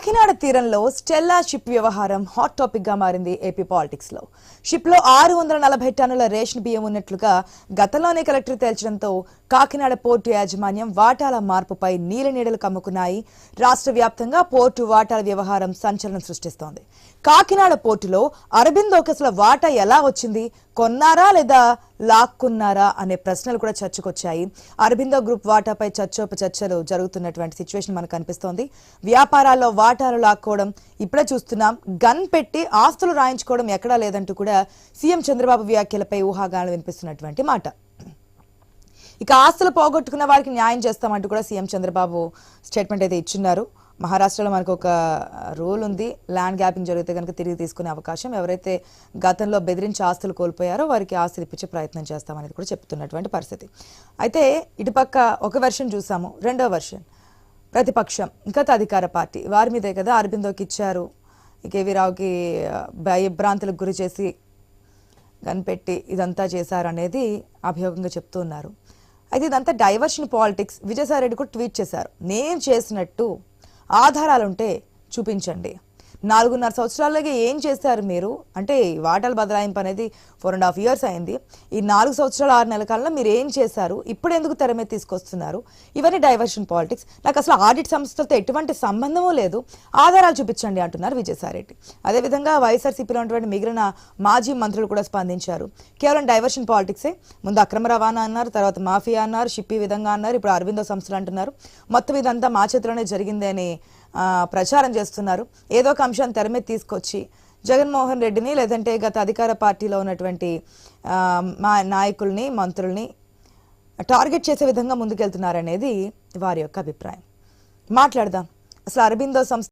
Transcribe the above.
కాకినాడ తీరంలో Stella ship వ్యవహారం hot టాపిక్గా మారింది ఏపీ పాలిటిక్స్లో. షిప్లో ఆరు వందల నలభై టన్నుల రేషన్ బియ్యం ఉన్నట్లుగా గతంలోనే కలెక్టర్ తేల్చడంతో కాకినాడ పోర్టు యాజమాన్యం వాటాల మార్పుపై నీలనీడలు కమ్ముకున్నాయి. రాష్ట్ర వ్యాప్తంగా పోర్టు వాటాల వ్యవహారం సంచలనం సృష్టిస్తోంది. కాకినాడ పోర్టులో అరబిందోకి అసలు వాటా ఎలా వచ్చింది? కొన్నారా లేదా లాక్కున్నారా అనే ప్రశ్నలు కూడా చర్చకొచ్చాయి. అరబిందో గ్రూప్ వాటాపై చర్చోప చర్చలు జరుగుతున్నటువంటి సిచ్యువేషన్ మనకు కనిపిస్తోంది వ్యాపారాల్లో వాటాలు లాక్కోవడం ఇప్పుడే చూస్తున్నాం. గన్ పెట్టి ఆస్తులు రాయించుకోవడం ఎక్కడా లేదంటూ కూడా సీఎం చంద్రబాబు వ్యాఖ్యలపై ఊహాగానాలు వినిపిస్తున్నటువంటి మాట. ఇక ఆస్తులు పోగొట్టుకున్న వారికి న్యాయం చేస్తామంటూ కూడా సీఎం చంద్రబాబు స్టేట్మెంట్ అయితే ఇచ్చున్నారు. మహారాష్ట్రలో మనకు ఒక రూల్ ఉంది. ల్యాండ్ గ్యాపింగ్ జరిగితే కనుక తిరిగి తీసుకునే అవకాశం. ఎవరైతే గతంలో బెదిరించి ఆస్తులు కోల్పోయారో వారికి ఆస్తులు ఇప్పించే ప్రయత్నం చేస్తామనేది కూడా చెప్తున్నటువంటి పరిస్థితి. అయితే ఇటుపక్క ఒక వెర్షన్ చూసాము. రెండో వెర్షన్. ప్రతిపక్షం గత అధికార పార్టీ. వారి మీదే కదా అరబిందోకి ఇచ్చారు. కేవీ రావుకి భయభ్రాంతులకు గురి చేసి కనిపెట్టి ఇదంతా చేశారనేది అభియోగంగా చెప్తూ ఉన్నారు. అయితే ఇదంతా డైవర్షన్ పాలిటిక్స్ విజయసాయి రెడ్డి కూడా ట్వీట్ చేశారు. నేను చేసినట్టు ఆధారాలుంటే చూపించండి. నాలుగున్నర సంవత్సరాలకి ఏం చేశారు మీరు? అంటే ఈ వాటాల బదలాయింపు అనేది ఫోర్ అండ్ హాఫ్ ఇయర్స్ అయింది. ఈ నాలుగు సంవత్సరాలు ఆరు నెలల కాలంలో మీరు ఏం చేశారు? ఇప్పుడు ఎందుకు తెర మీద తీసుకొస్తున్నారు? ఇవన్నీ డైవర్షన్ పాలిటిక్స్ నాకు అసలు ఆడిట్ సంస్థలతో ఎటువంటి సంబంధమూ లేదు. ఆధారాలు చూపించండి అంటున్నారు విజయసాయిరెడ్డి. అదేవిధంగా వైఎస్ఆర్సీపీలో ఉన్నటువంటి మిగిలిన మాజీ మంత్రులు కూడా స్పందించారు. కేవలం డైవర్షన్ పాలిటిక్సే ముందు అక్రమ రవాణా అన్నారు తర్వాత మాఫియా అన్నారు షిప్పి విధంగా అన్నారు ఇప్పుడు అరవిందో సంస్థలు అంటున్నారు. మొత్తం ఇదంతా మా చేతిలోనే జరిగింది అని ప్రచారం చేస్తున్నారు. ఏదో ఒక అంశాన్ని తెర మీద తీసుకొచ్చి జగన్మోహన్ రెడ్డిని లేదంటే గత అధికార పార్టీలో ఉన్నటువంటి మా నాయకుల్ని మంత్రుల్ని టార్గెట్ చేసే విధంగా ముందుకెళ్తున్నారనేది వారి యొక్క అభిప్రాయం. మాట్లాడదాం. అసలు అరబిందో సంస్థ